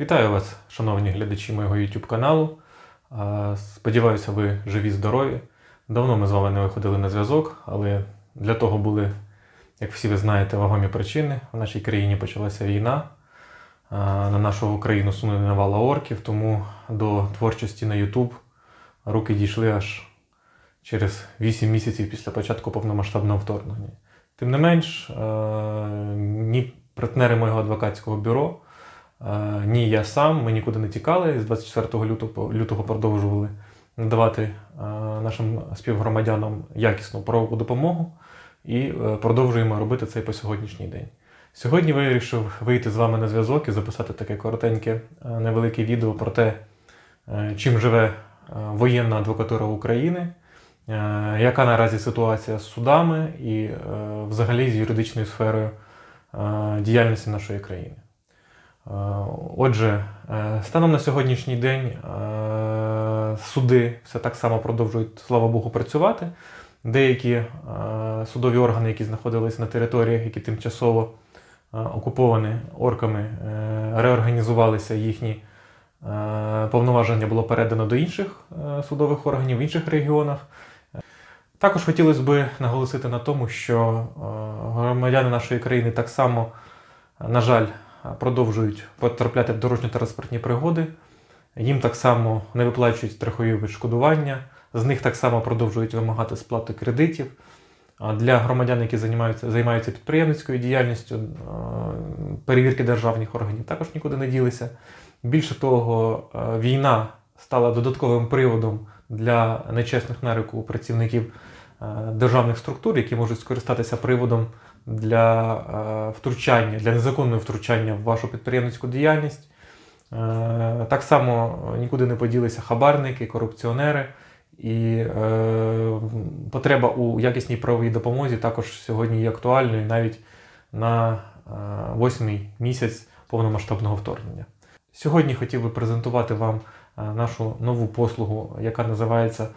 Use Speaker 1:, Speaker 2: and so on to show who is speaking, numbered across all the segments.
Speaker 1: Вітаю вас, шановні глядачі моєго YouTube каналу. Сподіваюся, ви живі, здорові. Давно ми з вами не виходили на зв'язок, але для того були, як всі ви знаєте, вагомі причини. В нашій країні почалася війна. На нашу Україну сунули навала орків, тому до творчості на YouTube руки дійшли аж через 8 місяців після початку повномасштабного вторгнення. Тим не менш, ні партнери моєго адвокатського бюро. Ні, я сам, ми нікуди не тікали. З 24 лютого, лютого продовжували надавати нашим співгромадянам якісну правову допомогу і е, продовжуємо робити це по сьогоднішній день. Сьогодні вирішив вийти з вами на зв'язок і записати таке коротеньке е, невелике відео про те, е, чим живе воєнна адвокатура України, яка наразі ситуація з судами і взагалі з юридичною сферою діяльності нашої країни. Е, Отже, е, станом на сьогоднішній день е, суди все так само продовжують, слава Богу, працювати. Деякі судові органи, які знаходились на територіях, які тимчасово окуповані орками, реорганізувалися, їхні повноваження було передано до інших судових органів в інших регіонах. Також хотілося б наголосити на тому, що громадяни нашої країни так само, на жаль, продовжують потрапляти в дорожньо-транспортні пригоди. Їм так само не виплачують страхові відшкодування, з них так само продовжують вимагати сплати кредитів. А для громадян, які займаються, займаються підприємницькою діяльністю, е, перевірки державних органів також нікуди не ділися. Більше того, е, війна стала додатковим приводом для нечесних на руку працівників е, державних структур, які можуть скористатися приводом для е, втручання, для незаконного втручання в вашу підприємницьку діяльність. Е, Так само нікуди не поділися хабарники, корупціонери. І е, потреба у якісній правовій допомозі також сьогодні є актуальною навіть на е, восьмий місяць повномасштабного вторгнення. Сьогодні хотів би презентувати вам е, нашу нову послугу, яка називається е,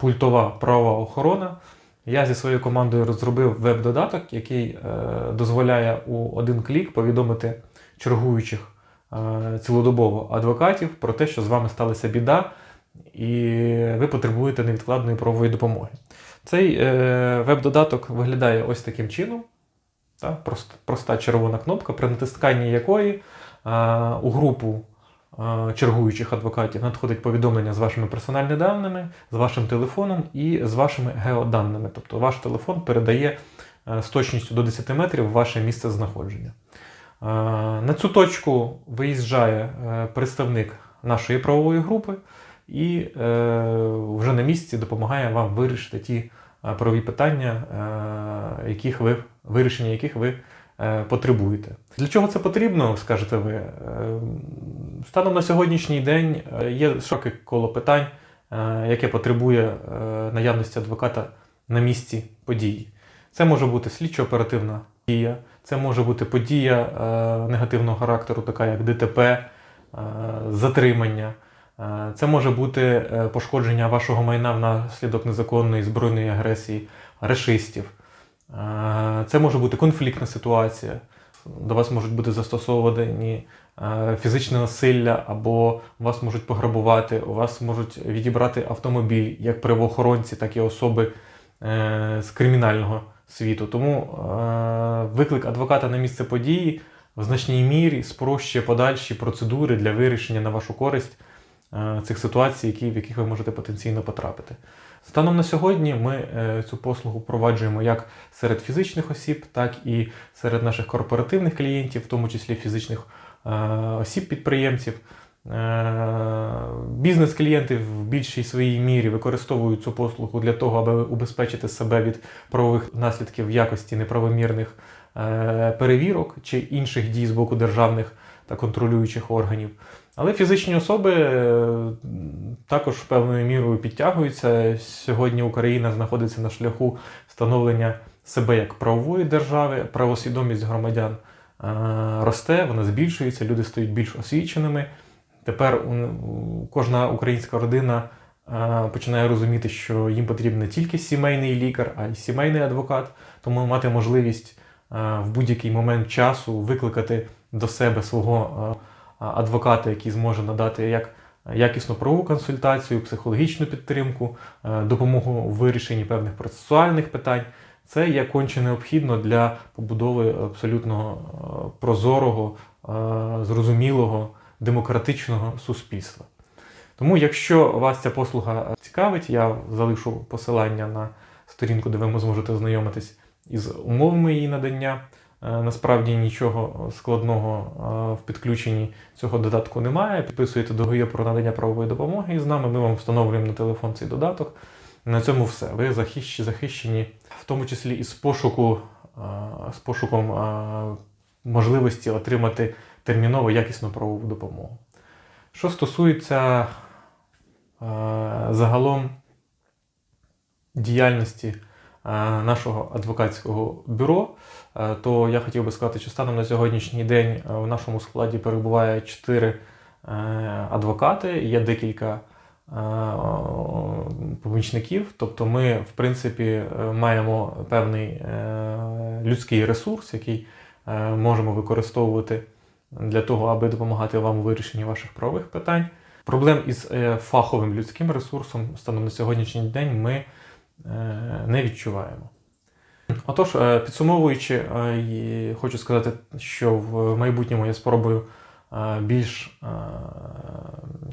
Speaker 1: пультова правова охорона. Я зі своєю командою розробив веб-додаток, який е, дозволяє у один клік повідомити чергуючих е, цілодобово адвокатів про те, що з вами сталася біда, і ви потребуєте невідкладної правової допомоги. Цей е, веб-додаток виглядає ось таким чином. Та, прост, проста червона кнопка, при натисканні якої у групу чергуючих адвокатів надходить повідомлення з вашими персональними даними, з вашим телефоном і з вашими геоданими. Тобто ваш телефон передає е, з точністю до 10 метрів ваше місце знаходження. Е, На цю точку виїжджає е, представник нашої правової групи і е, вже на місці допомагає вам вирішити ті е, правові питання, е, яких ви, вирішення яких ви е, потребуєте. Для чого це потрібно, скажете ви? Станом на сьогоднішній день е, є широке коло питань, е, яке потребує е, наявності адвоката на місці події. Це може бути слідчо-оперативна дія, це може бути подія негативного характеру, така як ДТП, затримання. Це може бути пошкодження вашого майна внаслідок незаконної збройної агресії рашистів. Е, Це може бути конфліктна ситуація. До вас можуть бути застосовані е, фізичне насилля, або вас можуть пограбувати, у вас можуть відібрати автомобіль як правоохоронці, так і особи е, з кримінального світу. Тому е, виклик адвоката на місце події в значній мірі спрощує подальші процедури для вирішення на вашу користь цих ситуацій, які, в яких ви можете потенційно потрапити. Станом на сьогодні ми е, цю послугу впроваджуємо як серед фізичних осіб, так і серед наших корпоративних клієнтів, в тому числі фізичних е, осіб-підприємців. Е, Бізнес-клієнти в більшій своїй мірі використовують цю послугу для того, аби убезпечити себе від правових наслідків в якості неправомірних е, перевірок чи інших дій з боку державних та контролюючих органів. Але фізичні особи е, також певною мірою підтягуються. Сьогодні Україна знаходиться на шляху встановлення себе як правової держави, правосвідомість громадян е, росте, вона збільшується, люди стають більш освіченими. Тепер кожна українська родина е, починає розуміти, що їм потрібен не тільки сімейний лікар, а й сімейний адвокат, тому мати можливість в будь-який момент часу викликати до себе свого е, адвоката, який зможе надати як якісну правову консультацію, психологічну підтримку, е, допомогу у вирішенні певних процесуальних питань. Це є конче необхідно для побудови абсолютно е, прозорого, зрозумілого, демократичного суспільства. Тому, якщо вас ця послуга цікавить, я залишу посилання на сторінку, де ви зможете ознайомитись із умовами її надання. Е, Насправді нічого складного е, в підключенні цього додатку немає. Підписуєте договір про надання правової допомоги із нами. Ми вам встановлюємо на телефон цей додаток. На цьому все. Ви захищ- захищені, в тому числі і з пошуку, е, з пошуком можливості отримати терміново якісну правову допомогу. Що стосується загалом діяльності нашого адвокатського бюро, е, то я хотів би сказати, що станом на сьогоднішній день е, в нашому складі перебуває чотири е, адвокати, є декілька е, помічників. Тобто ми, в принципі, е, маємо певний е, людський ресурс, який е, можемо використовувати для того, аби допомагати вам у вирішенні ваших правових питань. Проблем із е, фаховим людським ресурсом станом на сьогоднішній день ми е, не відчуваємо. Отож, е, підсумовуючи, е, хочу сказати, що в майбутньому я спробую е, більш е,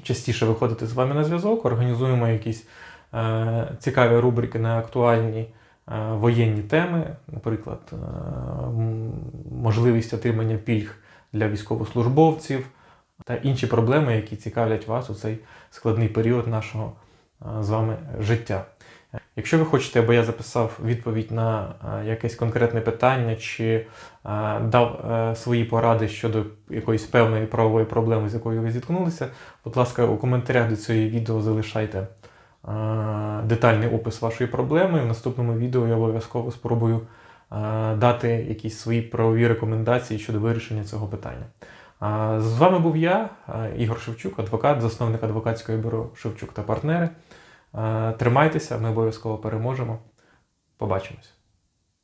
Speaker 1: частіше виходити з вами на зв'язок, організуємо якісь е, цікаві рубрики на актуальні е, воєнні теми, наприклад, е, можливість отримання пільг для військовослужбовців та інші проблеми, які цікавлять вас у цей складний період нашого е, з вами життя. Якщо ви хочете, аби я записав відповідь на е, якесь конкретне питання чи е, дав е, свої поради щодо якоїсь певної правової проблеми, з якою ви зіткнулися, будь ласка, у коментарях до цього відео залишайте детальний опис вашої проблеми. В наступному відео я обов'язково спробую дати якісь свої правові рекомендації щодо вирішення цього питання. З вами був я, Ігор Шевчук, адвокат, засновник адвокатського бюро Шевчук та партнери. Е, Тримайтеся, ми обов'язково переможемо. Побачимось.